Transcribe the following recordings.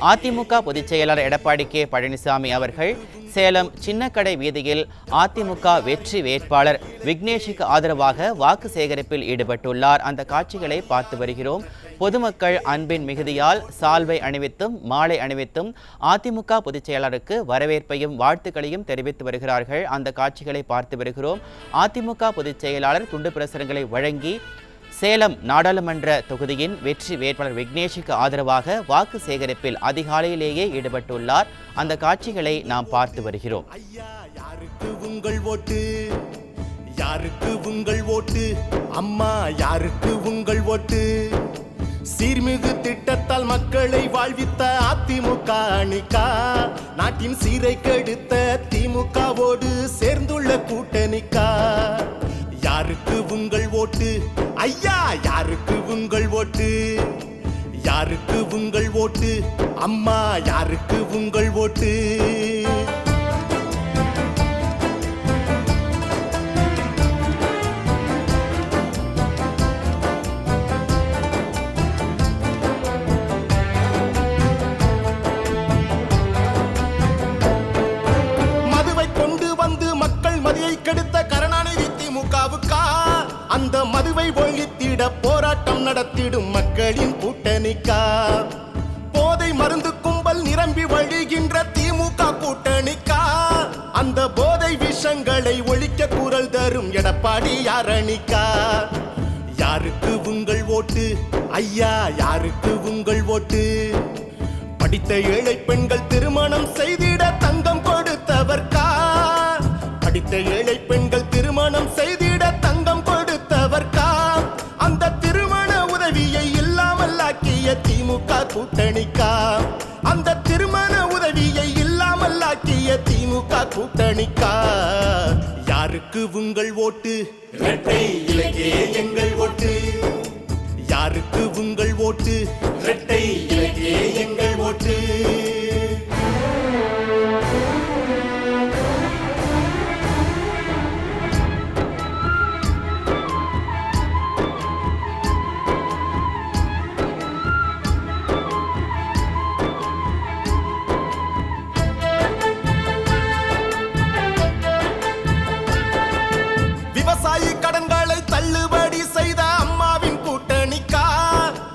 அதிமுக பொதுச்செயலாளர் எடப்பாடி கே. பழனிசாமி அவர்கள் சேலம் சின்னக்கடை வீதியில் அதிமுக வெற்றி வேட்பாளர் விக்னேஷுக்கு ஆதரவாக வாக்கு சேகரிப்பில் ஈடுபட்டுள்ளார். அந்த காட்சிகளை பார்த்து வருகிறோம். பொதுமக்கள் அன்பின் மிகுதியால் சால்வை அணிவித்தும் மாலை அணிவித்தும் அதிமுக பொதுச்செயலாளருக்கு வரவேற்பையும் வாழ்த்துக்களையும் தெரிவித்து வருகிறார்கள். அந்த காட்சிகளை பார்த்து வருகிறோம். அதிமுக பொதுச் செயலாளர் துண்டு பிரசுரங்களை வழங்கி சேலம் நாடாளுமன்ற தொகுதியின் வெற்றி வேட்பாளர் விக்னேஷுக்கு ஆதரவாக வாக்கு சேகரிப்பில் அதிகாலையிலேயே ஈடுபட்டுள்ளார். அந்த காட்சிகளை நாம் பார்த்து வருகிறோம். ஐயா யாருக்கு உங்கள் ஓட்டு? யாருக்கு உங்கள் ஓட்டு? அம்மா யாருக்கு உங்கள் ஓட்டு? சீர்மிகு திட்டத்தால் மக்களை வாழ்வித்த அதிமுக அணிக்கா? நாட்டின் சீரை கெடுத்த திமுகவோடு சேர்ந்துள்ள கூட்டணிக்கா? யாருக்கு உங்கள் ஓட்டு? ஐயா யாருக்கு உங்கள் ஓட்டு? யாருக்கு உங்கள் ஓட்டு? அம்மா யாருக்கு உங்கள் ஓட்டு? குரல் தரும் எடப்பாடி யாரணிக்கா? யாருக்கு உங்கள் ஓட்டு? ஐயா யாருக்கு உங்கள் ஓட்டு? படித்த ஏழை பெண்கள் திருமணம் செய்திட தங்கம் கொடுத்தவர்கா படித்த ஏழை பெண்கள் திருமணம் செய்திட தங்கம் கொடுத்தவர்க்கா? அந்த திருமண உதவியை இல்லாமல் ஆக்கிய திமுக கூட்டணிக்கா? அந்த திருமண உதவியை இல்லாமல் ஆக்கிய திமுக கூட்டணிக்கா? யாருக்கு உங்கள் ஓட்டு. இரட்டை இலக்கே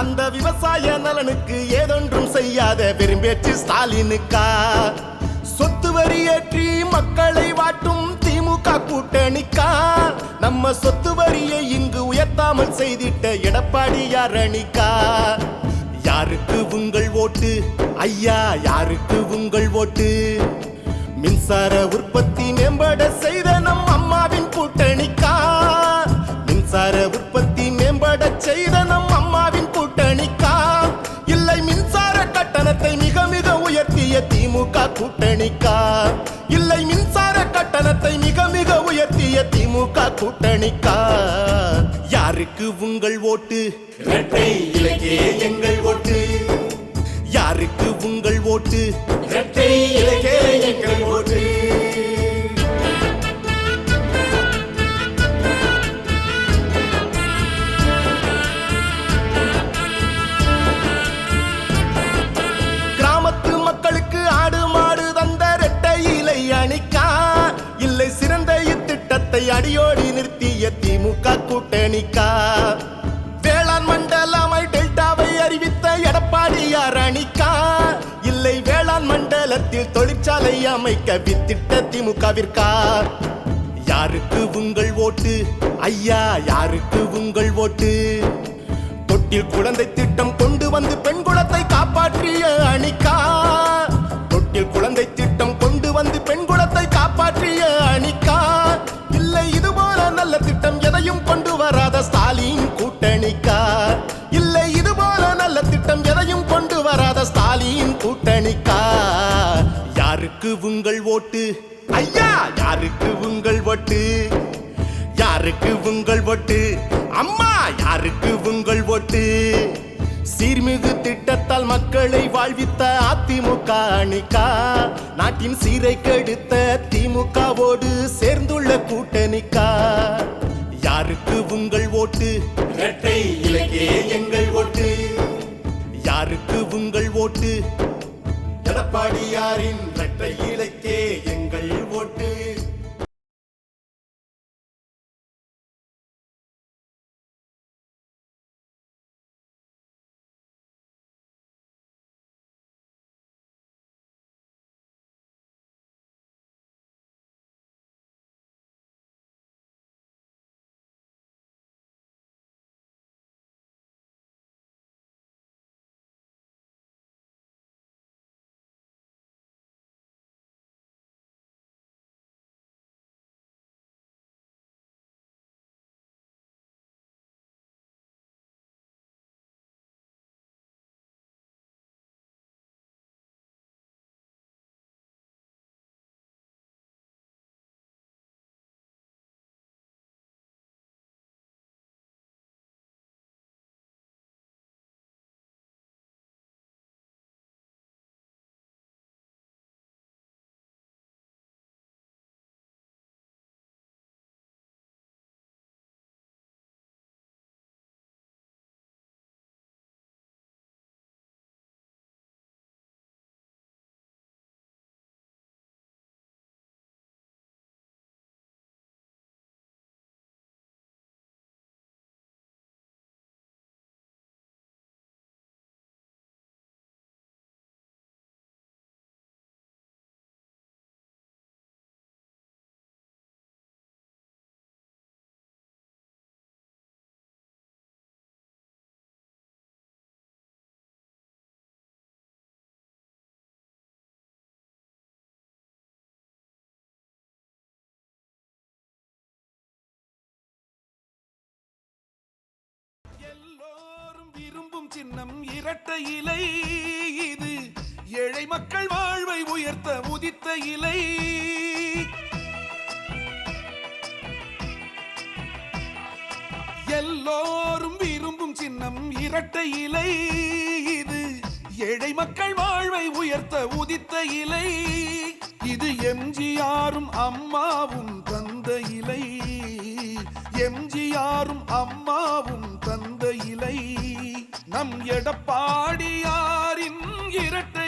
அந்த விவசாய நலனுக்கு ஏதொன்றும் செய்யாத பெரும்பேச்சு ஸ்டாலினுக்கா? சொத்து வரி ஏற்றி மக்களை வாட்டும் திமுக கூட்டணிக்கா? நம்ம சொத்து வரியை இங்கு உயர்த்தாமல் செய்திட்ட எடப்பாடி யாரணிக்கா யாருக்கு உங்கள் ஓட்டு? ஐயா யாருக்கு உங்கள் ஓட்டு? மின்சார உற்பத்தி மேம்பட செய்த நம் அம்மாவின் கூட்டணிக்கா? மின்சார உற்பத்தி மேம்பட செய்த நம் அம்மா உயர்த்திய திமுக கூட்டணிக்கா? இல்லை மின்சார கட்டணத்தை மிக மிக உயர்த்திய திமுக கூட்டணிக்கா? யாருக்கு உங்கள் ஓட்டு? இரட்டை இலக்கே எங்கள் ஓட்டு. யாருக்கு உங்கள் ஓட்டு? இரட்டை இலக்கே எங்கள் ஓட்டு. மண்டலத்தில் தொழிற்சாலை அமைக்க வித்திட்ட திமுகவிற்கா? யாருக்கு உங்கள் ஓட்டு? ஐயா யாருக்கு உங்கள் ஓட்டு? தொட்டில் குழந்தை திட்டம் கொண்டு வந்து பெண் குலத்தை காப்பாற்றிய அணிக்கா? உங்கள் ஓட்டு. ஐயா யாருக்கு உங்கள் ஓட்டு? யாருக்கு உங்கள் ஓட்டு? அம்மா யாருக்கு உங்கள் ஓட்டு? சீர்மிகு திட்டத்தால் மக்களை வாழ்வித்த அதிமுக அணிக்கா? நாட்டின் சீரை கெடுத்த திமுகவோடு சேர்ந்துள்ள கூட்டணிக்கா? சின்னம் இரட்டை இலை. இது ஏழை மக்கள் வாழ்வை உயர்த்த உதித்த இலை. எல்லோரும் விரும்பும் சின்னம் இரட்டை இலை. இது ஏழை மக்கள் வாழ்வை உயர்த்த உதித்த இலை. இது எம்ஜிஆரும் அம்மாவும் தந்த இலை. எம்ஜிஆரும் அம்மாவும் தந்த இலை. நம் எடப்பாடியாரின் இரட்டை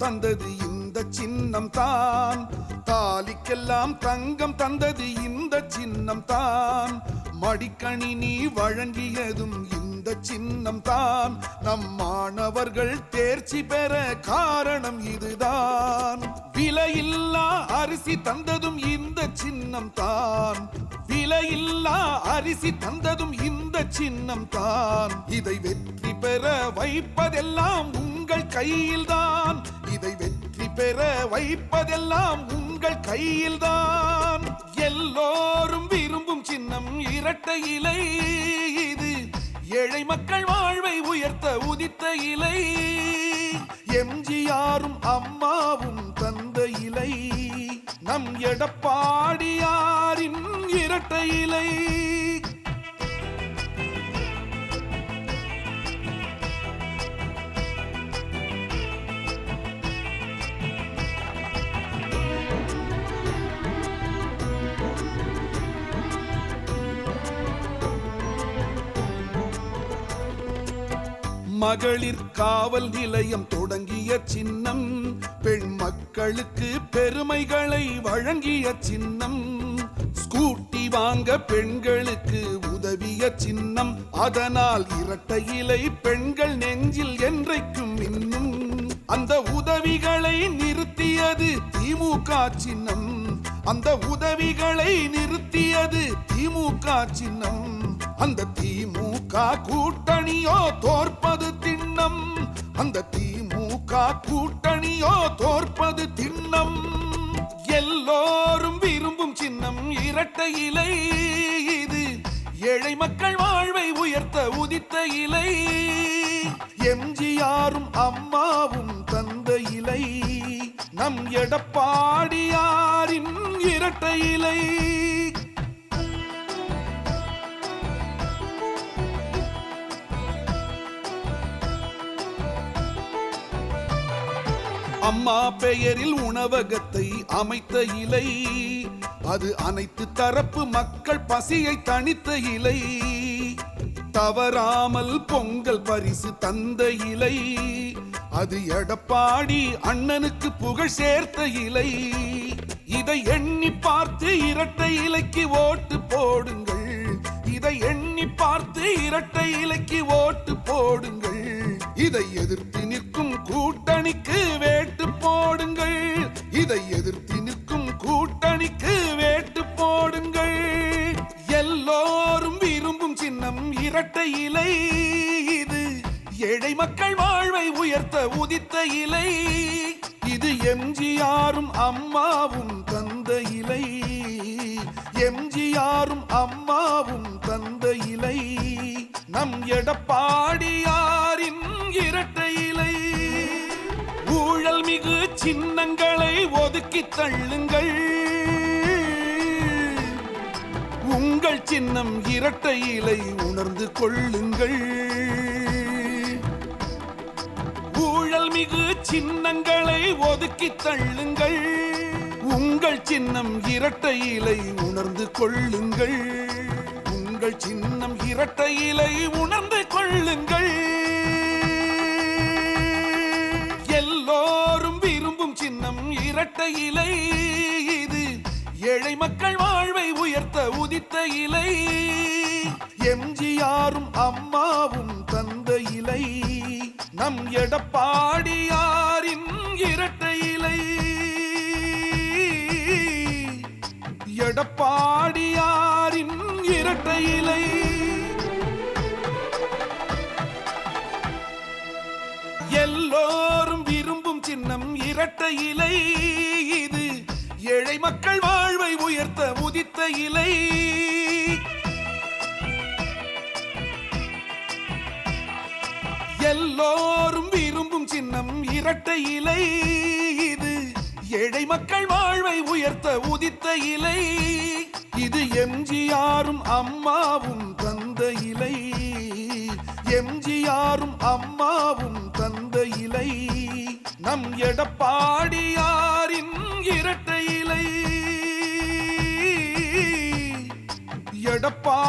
தந்தது இந்த சின்னம் தான் தாலிக்கெல்லாம் தங்கம் தந்தது இந்த சின்னம் தான் மடிக்கணினி வழங்கியதும் இந்த சின்னம் தான் நம் மாணவர்கள் தேர்ச்சி பெற காரணம் இதுதான். விலையில்லா அரிசி தந்ததும் இந்த சின்னம் தான் விலையில்லா அரிசி தந்ததும் இந்த சின்னம் தான் இதை வெற்றி பெற வைப்பதெல்லாம் உங்கள் கையில்தான். இதை வெற்றி பெற வைப்பதெல்லாம் உங்கள் கையில்தான். எல்லோரும் விரும்பும் சின்னம் இரட்டை இலை இது. ஏழை மக்கள் வாழ்வை உயர்த்த உதித்த இலை. எம்ஜிஆரும் அம்மாவும் தந்த இலை. நம் எடப்பாடியாரின் இரட்டை இலை. மகளிர் காவல் நிலையம் தொடங்கிய சின்னம் பெண் மக்களுக்கு பெருமைகளை வழங்கிய சின்னம். ஸ்கூட்டி வாங்க பெண்களுக்கு உதவிய சின்னம். அதனால் இரட்டை இலை பெண்கள் நெஞ்சில் என்றைக்கும் இன்னும் அந்த உதவிகளை நிறுத்தியது திமுக சின்னம். அந்த உதவிகளை நிறுத்தியது திமுக சின்னம். அந்த திமுக கூட்டணியோ தோற்பது திண்ணம். அந்த திமுக கூட்டணியோ தோற்பது திண்ணம். எல்லோரும் விரும்பும் சின்னம் இரட்டை இலை. இது ஏழை மக்கள் வாழ்வை உயர்த்த உதித்த இலை. எம்ஜிஆரும் அம்மாவும் தந்த இலை. நம் எடப்பாடியாரின் இரட்டை இலை. அம்மா பெயரில் உணவகத்தை அமைத்த இலை. அது அனைத்து தரப்பு மக்கள் பசியை தணித்த இலை. தவறாமல் பொங்கல் பரிசு தந்த இலை. அது எடப்பாடி அண்ணனுக்கு புகழ் சேர்த்த இலை. இதை எண்ணி பார்த்து இரட்டை இலைக்கு ஓட்டு போடுங்கள். இதை எண்ணி பார்த்து இரட்டை இலைக்கு ஓட்டு போடுங்கள். இதை எதிர்த்து நிற்கும் கூட்டணிக்கு வே போடுங்கள். இதை எதிர்த்து நிற்கும் கூட்டணிக்கு வேட்டு போடுங்கள். எல்லோரும் விரும்பும் சின்னம் இரட்டை இலை. இது ஏழை மக்கள் வாழ்வை உயர்த்த உதித்த இலை. இது எம்ஜிஆரும் அம்மாவும் தந்த இலை. எம்ஜிஆரும் அம்மாவும் தந்த இலை. நம் எடப்பாடியார் சின்னங்களை ஒதுக்கி தள்ளுங்கள். உங்கள் சின்னம் இரட்டை இலை உணர்ந்து கொள்ளுங்கள். ஊழல் மிகு சின்னங்களை ஒதுக்கி தள்ளுங்கள். உங்கள் சின்னம் இரட்டை இலை உணர்ந்து கொள்ளுங்கள். உங்கள் சின்னம் இரட்டை இலை உணர்ந்து கொள்ளுங்கள். சின்னம் இரட்டை இலை. இது ஏழை மக்கள் வாழ்வை உயர்த்த உதித்த இலை. எம்ஜிஆரும் அம்மாவும் தந்த இலை. நம் எடப்பாடியாரின் இரட்டை இலை. எடப்பாடியாரின் இரட்டை இலை. இலை இது. ஏழை மக்கள் வாழ்வை உயர்த்த உதித்த இலை. எல்லோரும் விரும்பும் சின்னம் இரட்டை இலை இது. ஏழை மக்கள் வாழ்வை உயர்த்த உதித்த இலை. இது எம்ஜிஆரும் அம்மாவும் தந்த இலை. எம்ஜிஆரும் அம்மாவும் தந்த இலை நம் எடப்பாடியாரின் இரட்டை இலை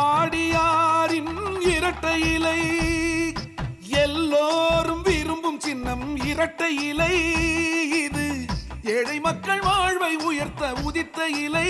எடப்பாடியாரின் இரட்டை இலை எல்லோரும் விரும்பும் சின்னம் இரட்டை இலை இது ஏழை மக்கள் வாழ்வை உயர்த்த உதித்த இலை.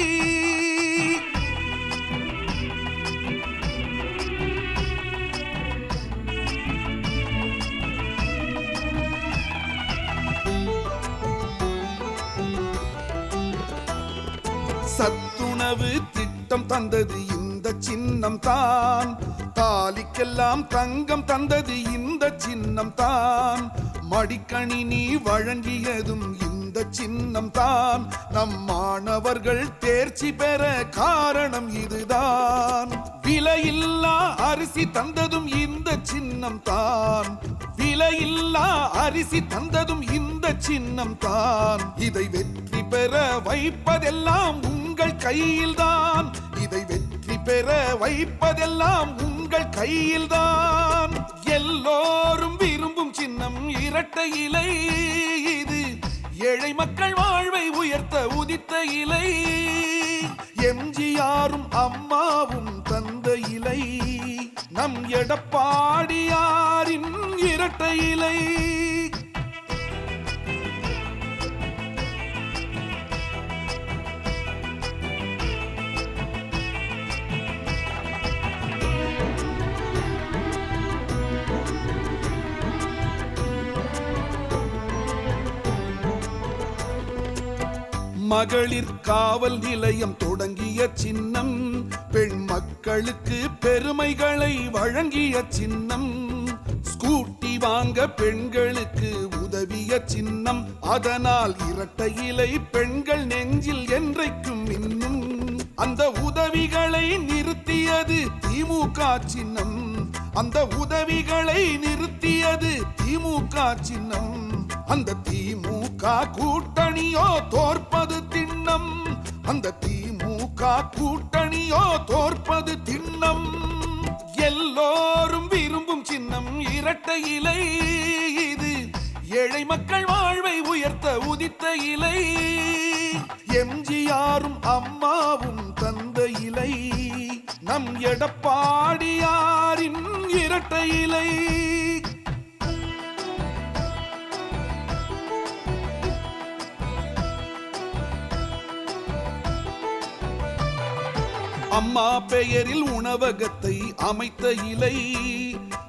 கனவு திட்டம் தந்தது இந்த சின்னம் தான் தாலிக்கெல்லாம் தங்கம் தந்தது இந்த சின்னம் தான் மடிக்கணினி வழங்கியதும் இந்த சின்னம் தான் நம் மாணவர்கள் தேர்ச்சி பெற காரணம் இதுதான். விலையில்லா அரிசி தந்ததும் இந்த சின்னம் தான் விலையில்லா அரிசி தந்ததும் இந்த சின்னம் தான் இதை வெற்றி பெற வைப்பதெல்லாம் உங்கள் கையில்தான். இதை வெற்றி பெற வைப்பதெல்லாம் உங்கள் கையில்தான். எல்லோரும் விரும்பும் சின்னம் இரட்டை இலை இது. ஏழை மக்கள் வாழ்வை உயர்த்த உதித்த இலை. எம்ஜிஆரும் அம்மாவும் தந்த இலை. நம் எடப்பாடியாரின் இரட்டை இலை. மகளிர் காவல் நிலையம் தொடங்கிய சின்னம் பெண் மக்களுக்கு பெருமைகளை வழங்கிய சின்னம். ஸ்கூட்டி வாங்க பெண்களுக்கு உதவிய சின்னம். அதனால் இரட்டை இலை பெண்கள் நெஞ்சில் என்றைக்கும் இன்னும் அந்த உதவிகளை நிறுத்தியது திமுக சின்னம். அந்த உதவிகளை நிறுத்தியது திமுக சின்னம். அந்த திமுக கூட்டணியோ தோற்பது திண்ணம். அந்த திமுக கூட்டணியோ தோற்பது திண்ணம். எல்லோரும் விரும்பும் சின்னம் இரட்டை இலை இது. ஏழை மக்கள் வாழ்வை உயர்த்த உதித்த இலை. எம்ஜிஆரும் அம்மாவும் தந்த இலை. நம் எடப்பாடியாரின் இரட்டை இலை. அம்மா பெயரில் உணவகத்தை அமைத்த இலை.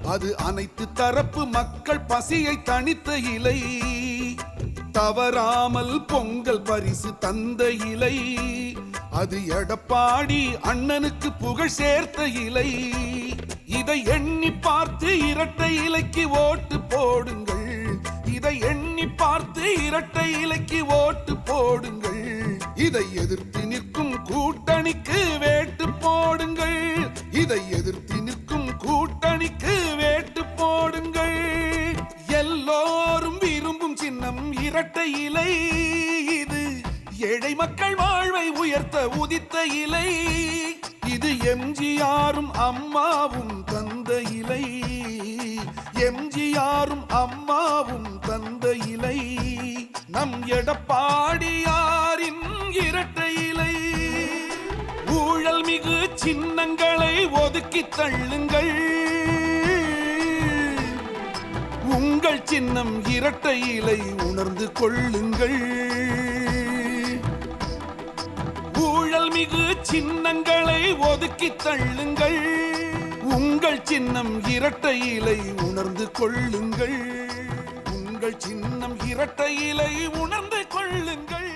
அது அனைத்து தரப்பு மக்கள் பசியை தணித்த இலை. தவறாமல் பொங்கல் பரிசு தந்த இலை. அது எடப்பாடி அண்ணனுக்கு புகழ் சேர்த்த இலை. இதை எண்ணி பார்த்து இரட்டை இலைக்கு ஓட்டு போடுங்கள். இதை எண்ணி பார்த்து இரட்டை இலைக்கு ஓட்டு போடுங்கள். இதை எதிர்த்து நிற்க கூட்டணிக்கு வேட்டு ஒதுக்கி உங்கள் சின்னம் இரட்டை இலை உணர்ந்து கொள்ளுங்கள். ஊழல் மிகு சின்னங்களை ஒதுக்கி தள்ளுங்கள். உங்கள் சின்னம் இரட்டை இலை உணர்ந்து கொள்ளுங்கள். உங்கள் சின்னம் இரட்டை இலை உணர்ந்து கொள்ளுங்கள்.